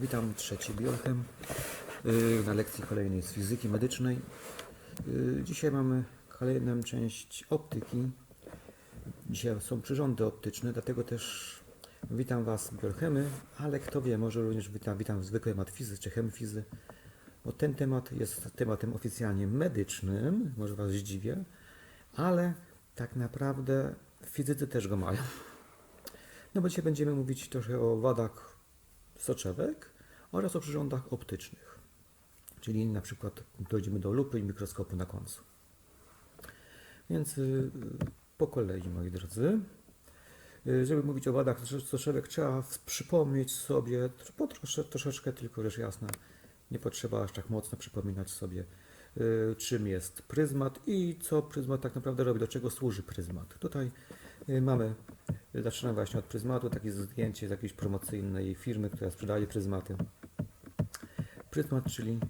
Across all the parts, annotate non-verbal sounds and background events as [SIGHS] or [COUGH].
Witam, trzeci biochem yy, na lekcji kolejnej z fizyki medycznej. Yy, Dzisiaj mamy kolejną część optyki. Dzisiaj są przyrządy optyczne, dlatego też witam Was biochemy, ale kto wie, może również witam, witam zwykłe matfizy czy chemfizy, bo ten temat jest tematem oficjalnie medycznym, może Was zdziwię, ale tak naprawdę fizycy też go mają. No bo dzisiaj będziemy mówić trochę o wadach soczewek oraz o przyrządach optycznych. Czyli na przykład dojdziemy do lupy i mikroskopu na końcu. Więc y, po kolei, moi drodzy. Y, Żeby mówić o wadach soczewek, trzeba przypomnieć sobie, po trosze, troszeczkę tylko rzecz jasna, nie potrzeba aż tak mocno przypominać sobie, y, czym jest pryzmat i co pryzmat tak naprawdę robi, do czego służy pryzmat. Tutaj mamy, zaczynam właśnie od pryzmatu, takie zdjęcie z jakiejś promocyjnej firmy, która sprzedaje pryzmaty. Pryzmat, czyli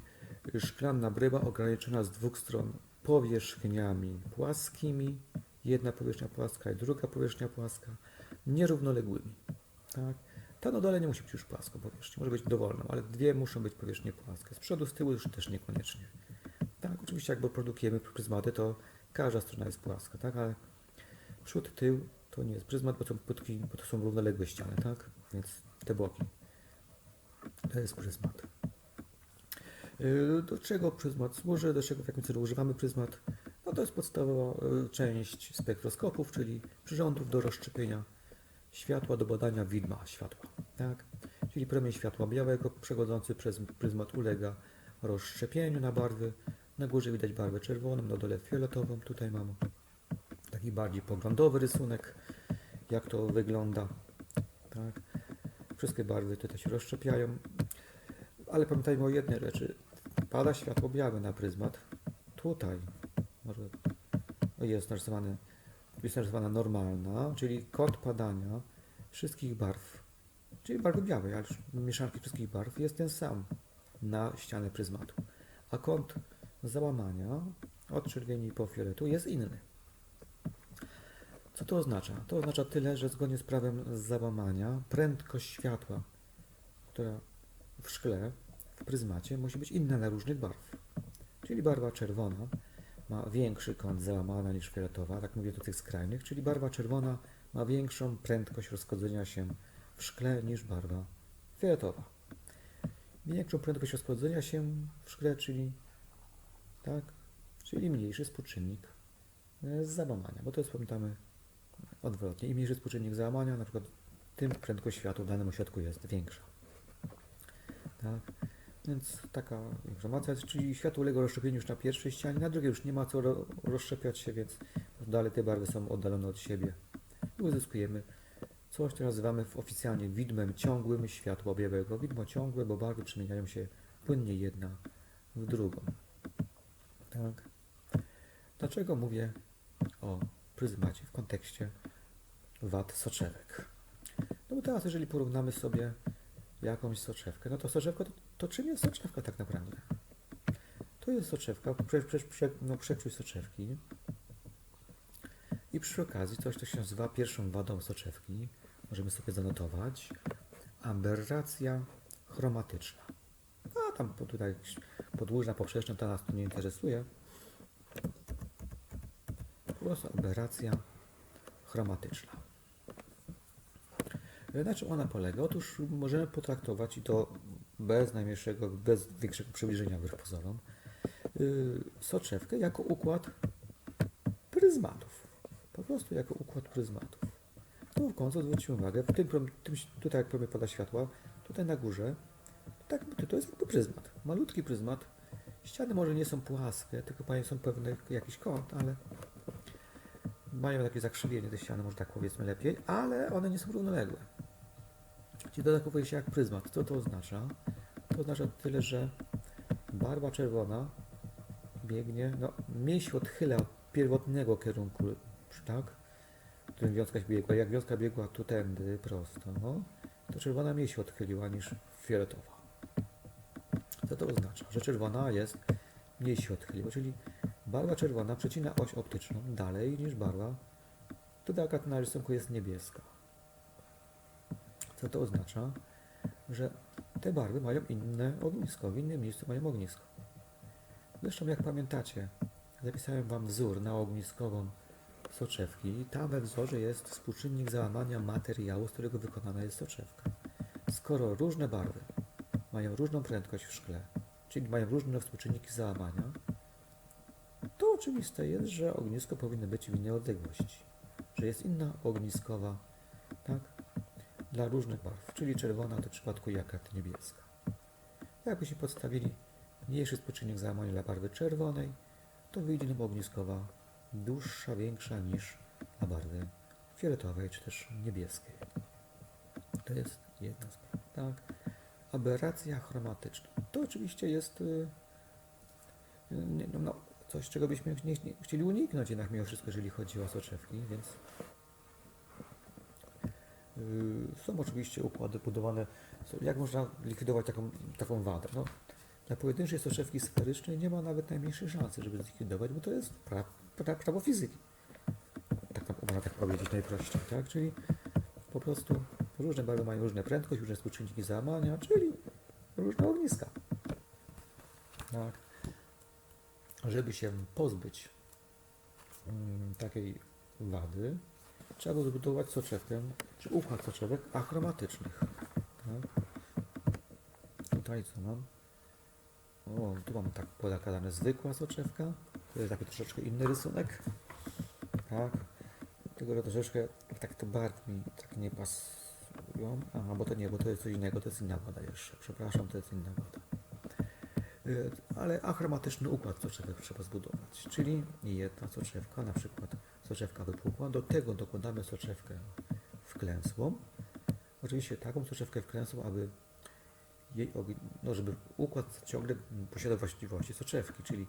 szklanna bryła ograniczona z dwóch stron powierzchniami płaskimi, jedna powierzchnia płaska i druga powierzchnia płaska, nierównoległymi. Tak? Ta na dole nie musi być już płaską powierzchnią, może być dowolną, ale dwie muszą być powierzchnie płaskie. Z przodu, z tyłu już też niekoniecznie. Tak, oczywiście jak produkujemy pryzmaty, to każda strona jest płaska, tak, ale przód, tył to nie jest pryzmat, bo to, bo to są równoległe ściany, tak, więc te boki. To jest pryzmat. Yy, Do czego pryzmat służy, do czego w jakim celu używamy pryzmat? No to jest podstawowa yy, część spektroskopów, czyli przyrządów do rozszczepienia światła, do badania widma światła. Tak? Czyli promień światła białego przechodzący przez pryzmat ulega rozszczepieniu na barwy. Na górze widać barwę czerwoną, na dole fioletową. Tutaj mamy taki bardziej poglądowy rysunek, jak to wygląda. Tak? Wszystkie barwy tutaj się rozszczepiają. Ale pamiętajmy o jednej rzeczy. Pada światło białe na pryzmat. Tutaj może jest narysowany, jest narysowana normalna, czyli kąt padania wszystkich barw, czyli barwy białej, ale mieszanki wszystkich barw jest ten sam na ścianę pryzmatu. A kąt załamania od czerwieni po fioletu jest inny. Co to oznacza? To oznacza tyle, że zgodnie z prawem załamania prędkość światła, która w szkle, w pryzmacie musi być inna dla różnych barw. Czyli barwa czerwona ma większy kąt załamania niż fioletowa, tak mówię do tych skrajnych, czyli barwa czerwona ma większą prędkość rozchodzenia się w szkle niż barwa fioletowa. Większą prędkość rozchodzenia się w szkle, czyli tak, czyli mniejszy współczynnik e, załamania, bo to jest pamiętamy odwrotnie. Im mniejszy współczynnik załamania, na przykład tym prędkość światła w danym ośrodku jest większa. Tak? Więc taka informacja, czyli światło ulega rozszczepieniu już na pierwszej ścianie, na drugiej już nie ma co ro rozszczepiać się, więc dalej te barwy są oddalone od siebie. I uzyskujemy coś, co nazywamy oficjalnie widmem ciągłym światła białego. Widmo ciągłe, bo barwy przemieniają się płynnie jedna w drugą. Tak? Dlaczego mówię o pryzmacie w kontekście wad soczewek? No bo teraz, jeżeli porównamy sobie jakąś soczewkę, no to soczewka to, to czym jest soczewka tak naprawdę? To jest soczewka, prze, prze, prze, no, soczewki i przy okazji coś, co się nazywa pierwszą wadą soczewki, możemy sobie zanotować, aberracja chromatyczna. A tam tutaj podłużna, poprzeczna, to nas tu nie interesuje. Po aberracja chromatyczna. Na czym ona polega? Otóż możemy potraktować i to bez najmniejszego, bez większego przybliżenia wbrew pozorom, yy, soczewkę jako układ pryzmatów. Po prostu jako układ pryzmatów. Tu w końcu zwróćmy uwagę, w tym, tym, tutaj jak promień pada światła, tutaj na górze, tak, to jest jakby pryzmat. Malutki pryzmat. Ściany może nie są płaskie, tylko mają są pewny jakiś kąt, ale mają takie zakrzywienie te ściany, może tak powiedzmy lepiej, ale one nie są równoległe. Czyli to zachowuje się jak pryzmat. Co to oznacza? To oznacza tyle, że barwa czerwona biegnie, no mniej odchyla od pierwotnego kierunku, tak? W którym wiązka biegła. Jak wiązka biegła tu tędy prosto, to czerwona mniej się odchyliła niż fioletowa. Co to oznacza? Że czerwona jest mniej się odchyliła, czyli barwa czerwona przecina oś optyczną dalej niż barwa, tutaj akurat na rysunku jest niebieska. Co to oznacza? Że te barwy mają inne ognisko, w innym miejscu mają ognisko. Zresztą jak pamiętacie, zapisałem Wam wzór na ogniskową soczewki i tam we wzorze jest współczynnik załamania materiału, z którego wykonana jest soczewka. Skoro różne barwy mają różną prędkość w szkle, czyli mają różne współczynniki załamania, oczywiste jest, że ognisko powinno być w innej odległości, że jest inna ogniskowa, tak, dla różnych barw, czyli czerwona to w przypadku jakaś niebieska. Jakbyśmy podstawili mniejszy współczynnik załamania dla barwy czerwonej, to wyjdzie nam ogniskowa dłuższa, większa niż dla barwy fioletowej czy też niebieskiej. To jest jedna sprawa. Tak. Aberracja chromatyczna. To oczywiście jest y, no, no, coś, czego byśmy nie, nie, chcieli uniknąć jednak mimo wszystko, jeżeli chodzi o soczewki, więc y, są oczywiście układy budowane. Jak można likwidować taką, taką wadę? No, dla pojedynczej soczewki sferycznej nie ma nawet najmniejszej szansy, żeby zlikwidować, bo to jest pra, pra, prawo fizyki. Tak to można tak powiedzieć najprościej, tak? Czyli po prostu różne barwy mają różne prędkość, różne współczynniki załamania, czyli różne ogniska. Tak. Żeby się pozbyć mm, takiej wady, trzeba zbudować soczewkę, czy układ soczewek achromatycznych. Tak. Tutaj co mam? O, tu mam tak podakładane zwykła soczewka. To jest taki troszeczkę inny rysunek. Tak. Że troszeczkę tak te barwy mi tak nie pasują. Aha, bo to nie, bo to jest coś innego, to jest inna woda jeszcze. Przepraszam, to jest inna woda. Y, Ale achromatyczny układ soczewek trzeba zbudować. Czyli jedna soczewka, na przykład soczewka wypukła, do tego dokładamy soczewkę wklęsłą. Oczywiście taką soczewkę wklęsłą, aby jej, no żeby układ ciągle posiadał właściwości soczewki, czyli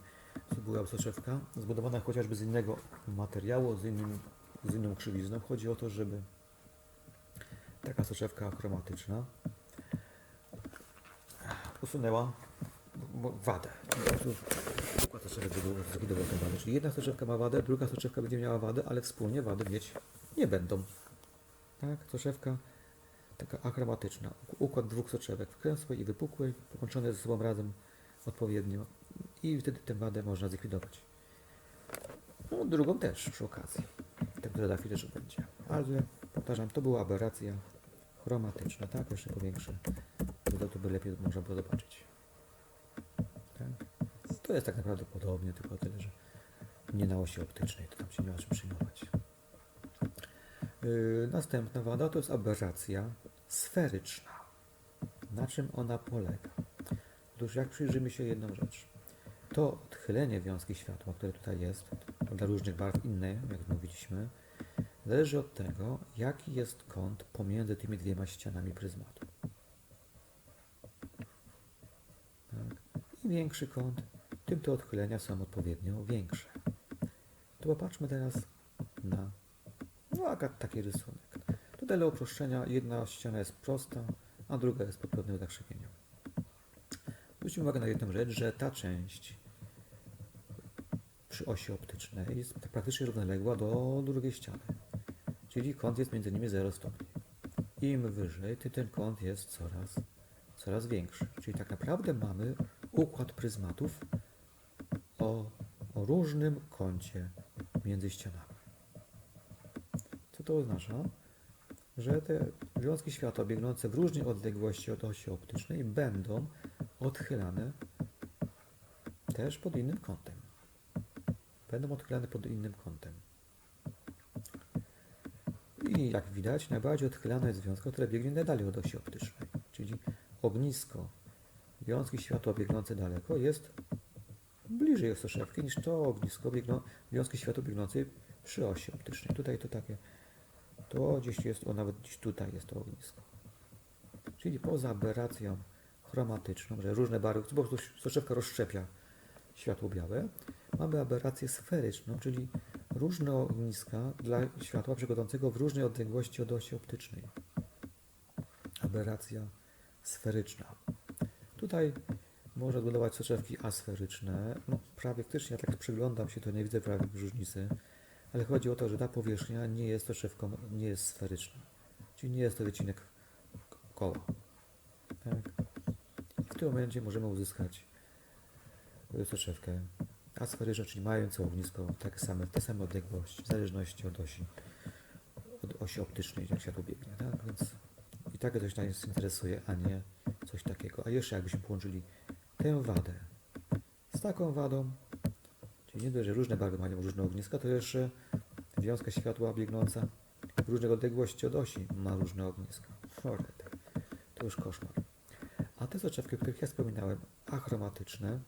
była soczewka zbudowana chociażby z innego materiału, z, innym, z inną krzywizną. Chodzi o to, żeby taka soczewka chromatyczna usunęła wadę. Układ soczewek zbudował- tę wadę. Czyli jedna soczewka ma wadę, druga soczewka będzie miała wadę, ale wspólnie wady mieć nie będą. Tak, soczewka taka achromatyczna. Układ dwóch soczewek, wklęsłej i wypukłej, połączone ze sobą razem odpowiednio i wtedy tę wadę można zlikwidować. No, drugą też przy okazji. Tę, która za chwilę że będzie. Ale powtarzam, to była aberracja chromatyczna, tak? Jeszcze powiększę. To, to by lepiej można było zobaczyć. To jest tak naprawdę podobnie, tylko tyle, że nie na osi optycznej, to tam się nie ma czym przyjmować. Yy, następna wada to jest aberracja sferyczna. Na czym ona polega? Otóż jak przyjrzymy się jedną rzecz, to odchylenie wiązki światła, które tutaj jest, dla różnych barw inne, jak mówiliśmy, zależy od tego, jaki jest kąt pomiędzy tymi dwiema ścianami pryzmatu. Tak. Im większy kąt, tym te odchylenia są odpowiednio większe. To popatrzmy teraz na no, taki rysunek. Tutaj dla uproszczenia jedna ściana jest prosta, a druga jest pod pewnym zakrzywieniem. Zwróćmy uwagę na jedną rzecz, że ta część przy osi optycznej jest praktycznie równoległa do drugiej ściany. Czyli kąt jest między nimi 0 stopni. Im wyżej, tym ten kąt jest coraz, coraz większy. Czyli tak naprawdę mamy układ pryzmatów o, różnym kącie między ścianami. Co to oznacza? Że te wiązki światła biegnące w różnej odległości od osi optycznej będą odchylane też pod innym kątem. Będą odchylane pod innym kątem. I jak widać, najbardziej odchylane jest wiązka, która biegnie najdalej od osi optycznej. Czyli ognisko wiązki światła biegnące daleko jest bliżej soszewki niż to ognisko biegną, wiązki światła biegnącej przy osi optycznej. Tutaj to takie, to gdzieś jest, o nawet gdzieś tutaj jest to ognisko. Czyli poza aberracją chromatyczną, że różne barwy, prostu soczewka rozszczepia światło białe, mamy aberrację sferyczną, czyli różne ogniska dla światła przechodzącego w różnej odległości od osi optycznej. Aberracja sferyczna. Tutaj można zbudować soczewki asferyczne. No, prawie faktycznie, ja tak przyglądam się, to nie widzę prawie różnicy, ale chodzi o to, że ta powierzchnia nie jest soczewką, nie jest sferyczna. Czyli nie jest to wycinek koła. Tak? tym momencie możemy uzyskać y, soczewkę asferyczną, czyli mającą ognisko tak same, te same odległości, w zależności od osi, od osi optycznej, jak światło biegnie. Tak? Więc i takie coś nas interesuje, a nie coś takiego. A jeszcze jakbyśmy połączyli tę wadę z taką wadą, czyli nie dość, że różne barwy mają różne ogniska, to jeszcze wiązka światła biegnąca w różnych odległości od osi ma różne ogniska. Orety. To już koszmar. A te soczewki, o których ja wspominałem, achromatyczne,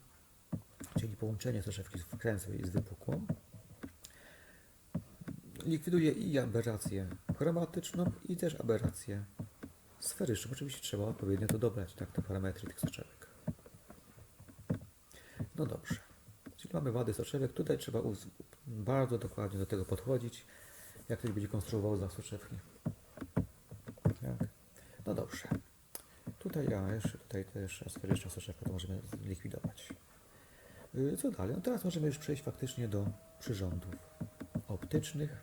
czyli połączenie soczewki wkręcłej z wypukłą, likwiduje i aberrację chromatyczną, i też aberrację sferyczną. Oczywiście trzeba odpowiednio to dobrać, tak, te parametry tych soczewek. No dobrze. Czyli mamy wady soczewek. Tutaj trzeba bardzo dokładnie do tego podchodzić, jak ktoś będzie konstruował za soczewki. Tak. No dobrze. Tutaj ja jeszcze, tutaj też sferyczna soczewka to możemy zlikwidować. Yy, Co dalej? No teraz możemy już przejść faktycznie do przyrządów optycznych,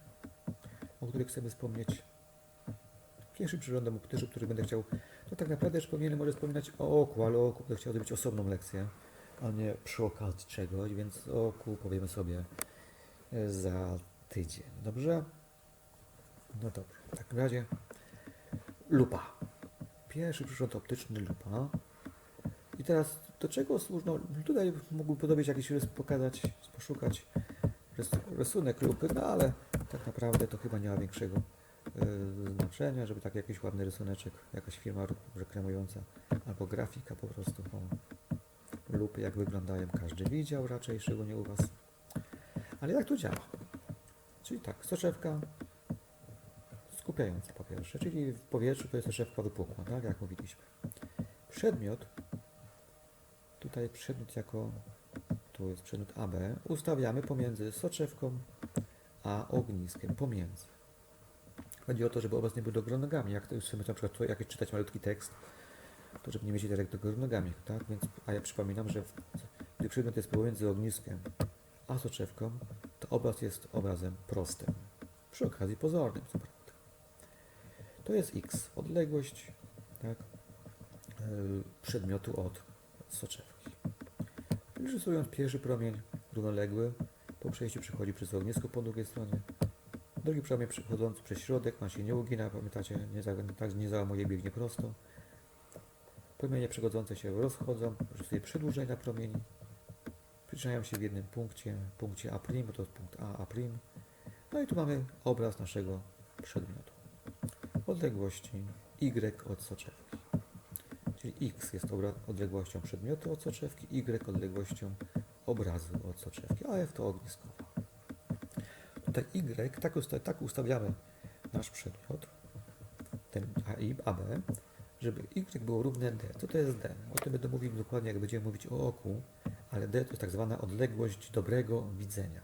o których chcemy wspomnieć. Pierwszym przyrządem optycznym, który będę chciał, to tak naprawdę już powinienem może wspominać o oku, ale o oku będę chciał zrobić osobną lekcję, a nie przy okazji czegoś, więc o oku powiemy sobie e, za tydzień. Dobrze? No dobrze. W takim razie lupa. Pierwszy przyrząd optyczny lupa. I teraz do czego służą? Tutaj mógłby podobać jakiś rys pokazać, poszukać rys, rysunek lupy, no ale tak naprawdę to chyba nie ma większego e, znaczenia, żeby tak jakiś ładny rysuneczek, jakaś firma reklamująca albo grafika po prostu lupy jak wyglądają każdy widział raczej, szczególnie u Was. Ale jak to działa? Czyli tak, soczewka skupiająca po pierwsze, czyli w powietrzu to jest soczewka wypukła, tak jak mówiliśmy. Przedmiot, tutaj przedmiot jako, tu jest przedmiot AB, ustawiamy pomiędzy soczewką a ogniskiem, pomiędzy. Chodzi o to, żeby obraz nie był do nogami, jak chcemy na przykład tu jakiś czytać malutki tekst, to żeby nie mieć literek do góry nogami, tak? Więc, a ja przypominam, że w, gdy przedmiot jest pomiędzy ogniskiem a soczewką, to obraz jest obrazem prostym. Przy okazji pozornym, co prawda. To jest x, odległość tak, yy, przedmiotu od soczewki. Rysując pierwszy promień równoległy, po przejściu przechodzi przez ognisko po drugiej stronie. Drugi promień przechodzący przez środek, on się nie ugina, pamiętacie, nie, za, tak nie załamuje, biegnie prosto. Promienie przechodzące się rozchodzą, rysuje przedłużenia promieni. Przyczyniają się w jednym punkcie, punkcie A', bo to jest punkt A, A'. No i tu mamy obraz naszego przedmiotu. Odległości Y od soczewki. Czyli X jest odległością przedmiotu od soczewki, Y odległością obrazu od soczewki, a F to ogniskowa. Tutaj Y, tak, tak ustawiamy nasz przedmiot, ten AI, AB, żeby Y było równe D. Co to jest D? O tym będę mówił dokładnie, jak będziemy mówić o oku, ale D to jest tak zwana odległość dobrego widzenia.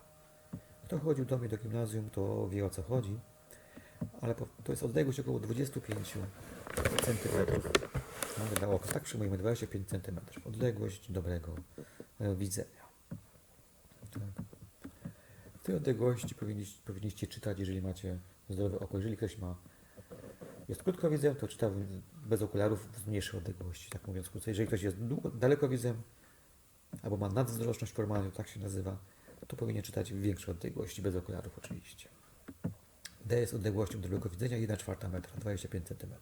Kto chodził do mnie do gimnazjum, to wie o co chodzi, ale to jest odległość około 25 cm. Mamy na oko, tak przyjmujemy 25 cm. Odległość dobrego e, widzenia. Tak. W tej odległości powinniście, powinniście czytać, jeżeli macie zdrowe oko. Jeżeli ktoś ma jest krótkowidzem, to czyta bez okularów w mniejszej odległości, tak mówiąc krócej. Jeżeli ktoś jest długo, albo ma nadwzroczność formalną, tak się nazywa, to powinien czytać w większej odległości, bez okularów oczywiście. D jest odległością dobrego widzenia 1 czwarta metra, 25 cm.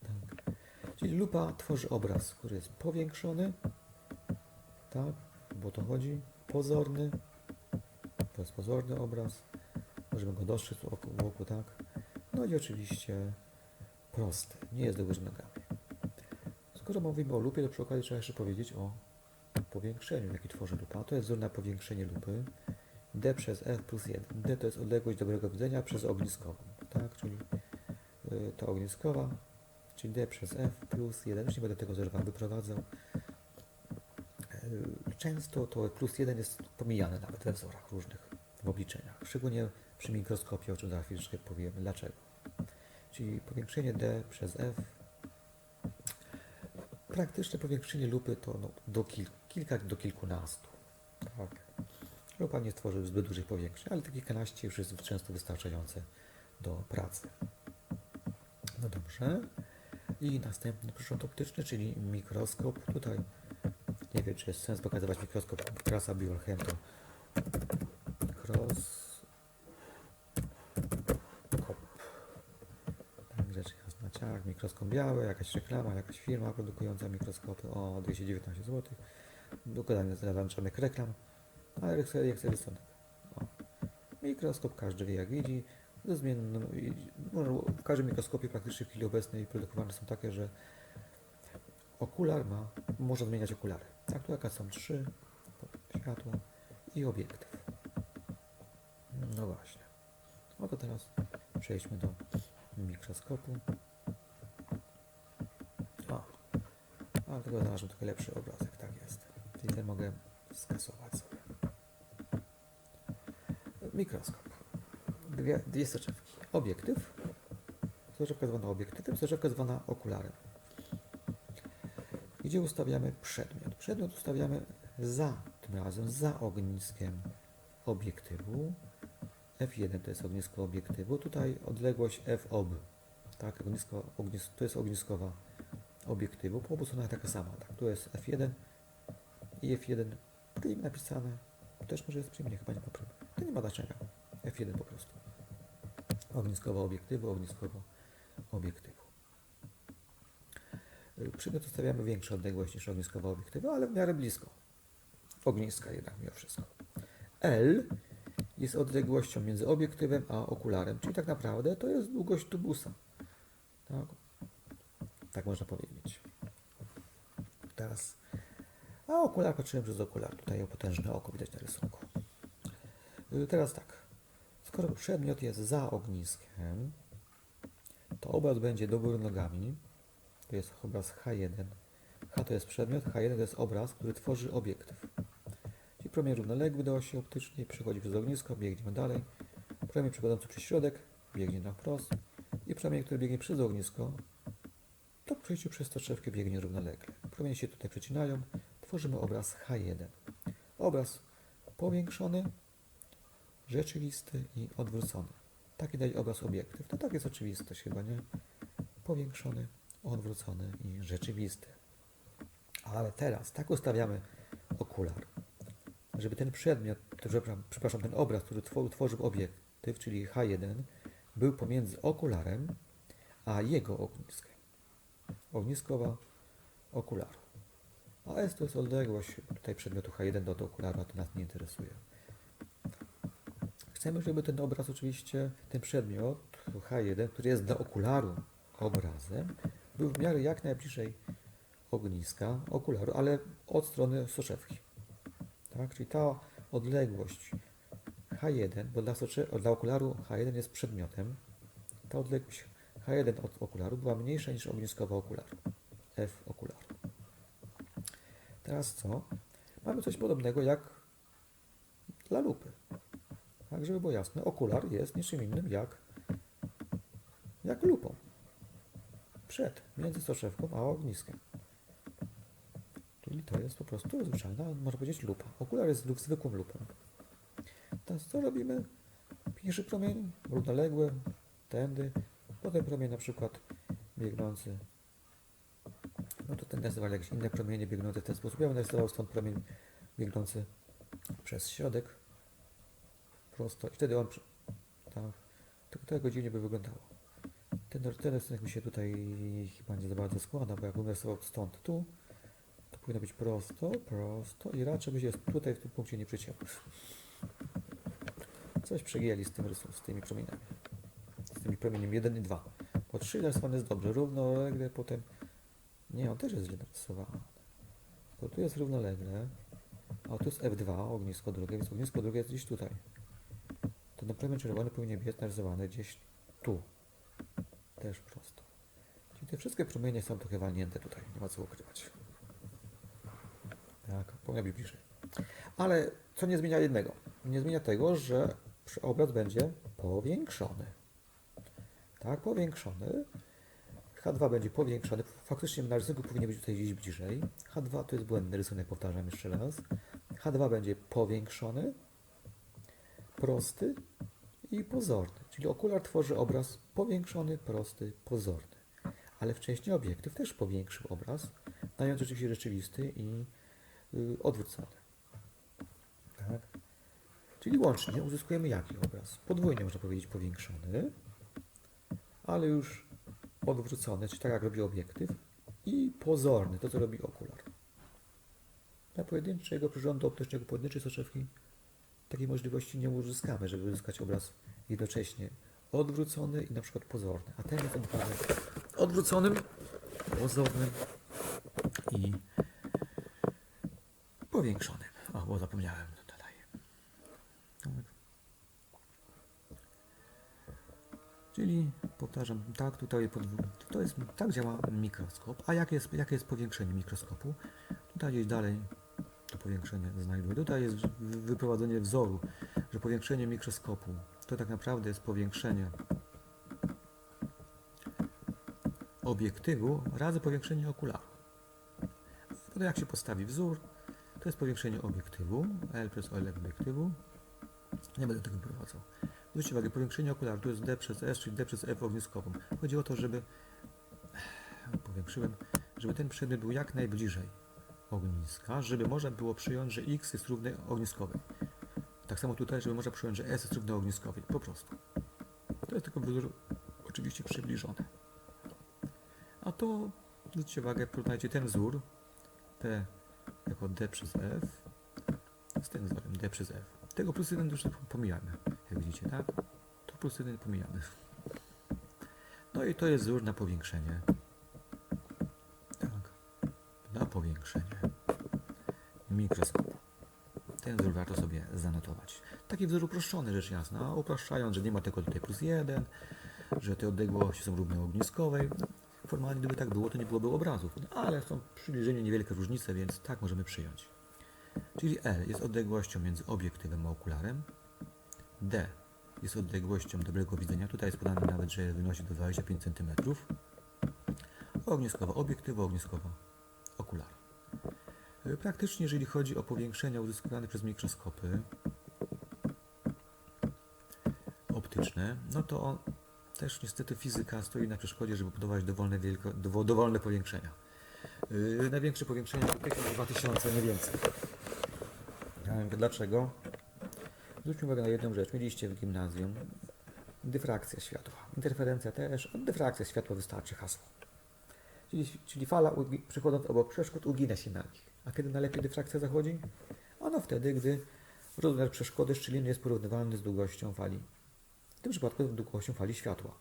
Tak. Czyli lupa tworzy obraz, który jest powiększony, tak, bo o to chodzi, pozorny, to jest pozorny obraz, możemy go dostrzec w oku tak, no i oczywiście prosty, nie jest do góry nogami. Skoro mówimy o lupie, to przy okazji trzeba jeszcze powiedzieć o powiększeniu, jaki tworzy lupa. To jest wzór na powiększenie lupy. D przez F plus 1. D to jest odległość dobrego widzenia przez ogniskową, tak? Czyli y, ta ogniskowa, czyli D przez F plus 1. Już nie będę tego zerwa wyprowadzał. Y, Często to plus 1 jest pomijane nawet we wzorach różnych, w obliczeniach. Szczególnie przy mikroskopie, o czym za chwileczkę powiemy. Dlaczego? Czyli powiększenie D przez F. Praktyczne powiększenie lupy to no, do kil, kilka do kilkunastu. Tak. Lupa nie stworzy zbyt dużych powiększeń, ale te kilkanaście już jest często wystarczające do pracy. No dobrze. I następny przyrząd optyczny, czyli mikroskop. Tutaj nie wiem, czy jest sens pokazywać mikroskop klasa Biolchem, mikroskop. Tak, rzecz jasna. Ciach, mikroskop biały, jakaś reklama, jakaś firma produkująca mikroskopy o 219 zł. Dokładnie załączonych reklam, ale jak rysunek. O. Mikroskop każdy wie jak widzi. Ze zmienną, w każdym mikroskopie praktycznie w chwili obecnej produkowane są takie, że okular ma, można zmieniać okulary. Tak, tu jaka są trzy, światło i obiektyw. No właśnie. No to teraz przejdźmy do mikroskopu. O, ale tego znalazłem trochę lepszy obrazek, tak jest. Czyli ten mogę skasować sobie. Mikroskop. Dwie, dwie soczewki. Obiektyw. Soczewka zwana obiektywem, soczewka zwana okularem. Gdzie ustawiamy przedmiot? Przedmiot ustawiamy za, tym razem za ogniskiem obiektywu. F1 to jest ognisko obiektywu. Tutaj odległość FOB. Tak, ognisko, ognis, to jest ogniskowa obiektywu. Po obu stronach taka sama. Tak, tu jest F1 i F1 prim napisane. Też może jest prim, nie, chyba nie ma prim. To nie ma znaczenia. F1 po prostu. Ogniskowa obiektywu, ogniskowo obiektywu. Y, Przedmiot ustawiamy większe odległość niż ogniskowa obiektywu, ale w miarę blisko. Ogniska jednak mimo wszystko. L jest odległością między obiektywem a okularem, czyli tak naprawdę to jest długość tubusa. Tak, tak można powiedzieć. Teraz, a okular patrzyłem przez okular. Tutaj potężne oko widać na rysunku. Y, Teraz tak. Skoro przedmiot jest za ogniskiem, to obraz będzie do góry nogami. To jest obraz H1. H to jest przedmiot, H1 to jest obraz, który tworzy obiektyw. Czyli promień równoległy do osi optycznej przechodzi przez ognisko, biegnie dalej. Promień przechodzący przez środek biegnie na wprost. I promień, który biegnie przez ognisko, to przejściu przez soczewkę biegnie równolegle. Promienie się tutaj przecinają. Tworzymy obraz H1. Obraz powiększony, rzeczywisty i odwrócony. Taki daje obraz obiektyw. To tak jest oczywistość chyba, nie? Powiększony, odwrócony i rzeczywisty. Ale teraz tak ustawiamy okular, żeby ten przedmiot, przepraszam, ten obraz, który two- tworzył obiektyw, czyli H1, był pomiędzy okularem a jego ogniskiem. Ogniskowa okularu. S to jest odległość tutaj przedmiotu H1 do, do okularu, a to nas nie interesuje. Chcemy, żeby ten obraz oczywiście, ten przedmiot H1, który jest dla okularu obrazem, był w miarę jak najbliżej ogniska, okularu, ale od strony soczewki. Tak? Czyli ta odległość H1, bo dla, socze, dla okularu H1 jest przedmiotem, ta odległość H1 od okularu była mniejsza niż ogniskowa okularu, F okularu. Teraz co? Mamy coś podobnego jak dla lupy. Tak, żeby było jasne, okular jest niczym innym jak, jak lupą. Przed, między soczewką a ogniskiem. Czyli to jest po prostu zwyczajna, można powiedzieć, lupa. Okular jest zwykłą lupą. Teraz co robimy? Pierwszy promień równoległy, tędy, potem promień na przykład biegnący. No to ten nazywa jakieś inne promienie biegnące w ten sposób. Ja będę rysował stąd promień biegnący przez środek prosto i wtedy on tak, tylko tego dziwnie by wyglądało. Ten, ten rysunek mi się tutaj chyba nie za bardzo składa, bo jak bym rysował stąd tu, to powinno być prosto, prosto i raczej by się tutaj w tym punkcie nie przycięło. Coś przegięli z tym rysunkiem, z tymi promieniami. Z tymi promieniem 1 i 2. Po 3 narysowany jest dobrze, równolegle, potem... Nie, on też jest źle narysowany. Tylko tu jest równolegle, a tu jest F2, ognisko drugie, więc ognisko drugie jest gdzieś tutaj. To na promień czerwony powinien być narysowany gdzieś tu. Też prosto. Czyli te wszystkie promienie są trochę walnięte tutaj, nie ma co ukrywać. Tak, powinno być bliżej. Ale co nie zmienia jednego? Nie zmienia tego, że obraz będzie powiększony. Tak, powiększony. H2 będzie powiększony. Faktycznie na rysunku powinien być tutaj gdzieś bliżej. H2 to jest błędny rysunek, powtarzam jeszcze raz. H2 będzie powiększony, prosty i pozorny. Czyli okular tworzy obraz powiększony, prosty, pozorny. ale wcześniej obiektyw też powiększył obraz, dając rzeczywiście rzeczywisty i y, odwrócony. Tak? Czyli łącznie uzyskujemy jaki obraz? Podwójnie można powiedzieć powiększony, ale już odwrócony, czyli tak jak robi obiektyw, i pozorny, to co robi okular. Dla pojedynczego przyrządu optycznego, pojedynczej soczewki takiej możliwości nie uzyskamy, żeby uzyskać obraz jednocześnie odwrócony i na przykład pozorny. A ten jest odwrócony odwróconym, pozornym i powiększonym. O, bo zapomniałem tutaj. Tak. Czyli powtarzam, tak, tutaj to jest, tak działa mikroskop. A jakie jest, jakie jest powiększenie mikroskopu? Tutaj gdzieś dalej to powiększenie znajduję. Tutaj jest wy- wyprowadzenie wzoru, że powiększenie mikroskopu to tak naprawdę jest powiększenie obiektywu razy powiększenie okularu. Potem jak się postawi wzór, to jest powiększenie obiektywu, L przez OL obiektywu. Nie będę tego prowadzał. Zwróćcie uwagę, powiększenie okularu to jest D przez S, czyli D przez F ogniskową. Chodzi o to, żeby, [SIGHS] powiększyłem, żeby ten przedmiot był jak najbliżej ogniska, żeby można było przyjąć, że X jest równy ogniskowej. Tak samo tutaj, żeby można przyjąć, że S jest równy ogniskowej. Po prostu. To jest tylko wzór oczywiście przybliżony. A to zwróćcie uwagę, porównajcie ten wzór P jako D przez F z tym wzorem D przez F. Tego plus 1 już pomijamy, widzicie, tak? To plus 1 pomijamy. No i to jest wzór na powiększenie. Tak. Na powiększenie mikroskopu. Ten wzór warto sobie zanotować. Taki wzór uproszczony, rzecz jasna, upraszczając, że nie ma tego tutaj plus 1, że te odległości są równe ogniskowej. No, formalnie gdyby tak było, to nie byłoby obrazów, no, ale są przybliżenie niewielkie różnice, więc tak możemy przyjąć. Czyli L jest odległością między obiektywem a okularem. D jest odległością dobrego widzenia. Tutaj jest podane nawet, że wynosi do 25 cm. Ogniskowa obiektywu, ogniskowa okular. Y, Praktycznie, jeżeli chodzi o powiększenia uzyskiwane przez mikroskopy optyczne, no to on, też niestety fizyka stoi na przeszkodzie, żeby budować dowolne, wielko, dowo- dowolne powiększenia. Yy, największe powiększenie to 1000-2000, nie więcej. Dlaczego? Zwróćmy uwagę na jedną rzecz. Mieliście w gimnazjum dyfrakcja światła. Interferencja też, a dyfrakcja światła wystarczy hasło. Czyli, czyli fala przechodząc obok przeszkód ugina się na nich. A kiedy najlepiej dyfrakcja zachodzi? Ano wtedy, gdy rozmiar przeszkody szczeliny jest porównywalny z długością fali. W tym przypadku z długością fali światła.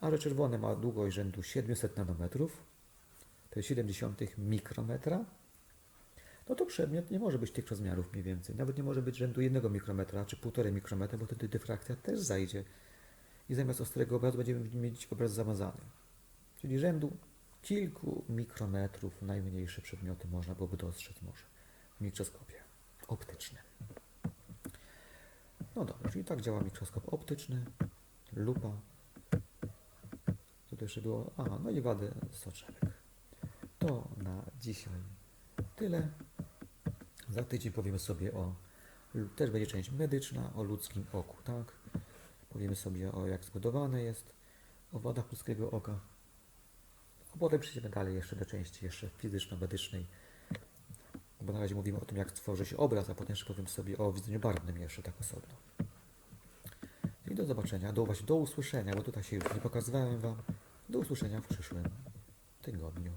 A że czerwone ma długość rzędu 700 nanometrów, to jest 0,7 mikrometra, no to przedmiot nie może być tych rozmiarów mniej więcej. Nawet nie może być rzędu 1 mikrometra czy 1,5 mikrometra, bo wtedy dyfrakcja też zajdzie. I zamiast ostrego obrazu będziemy mieć obraz zamazany. Czyli rzędu kilku mikrometrów najmniejsze przedmioty można byłoby dostrzec może w mikroskopie optycznym. No dobrze, czyli tak działa mikroskop optyczny, lupa. Co to jeszcze było? A, no i wady soczewek. To na dzisiaj tyle. Za tydzień powiemy sobie o, też będzie część medyczna, o ludzkim oku, tak? Powiemy sobie o jak zbudowane jest, o wadach ludzkiego oka. A potem przejdziemy dalej jeszcze do części jeszcze fizyczno-medycznej. Bo na razie mówimy o tym, jak tworzy się obraz, a potem jeszcze powiem sobie o widzeniu barwnym jeszcze tak osobno. I do zobaczenia, do, właśnie do usłyszenia, bo tutaj się już nie pokazywałem Wam. Do usłyszenia w przyszłym tygodniu.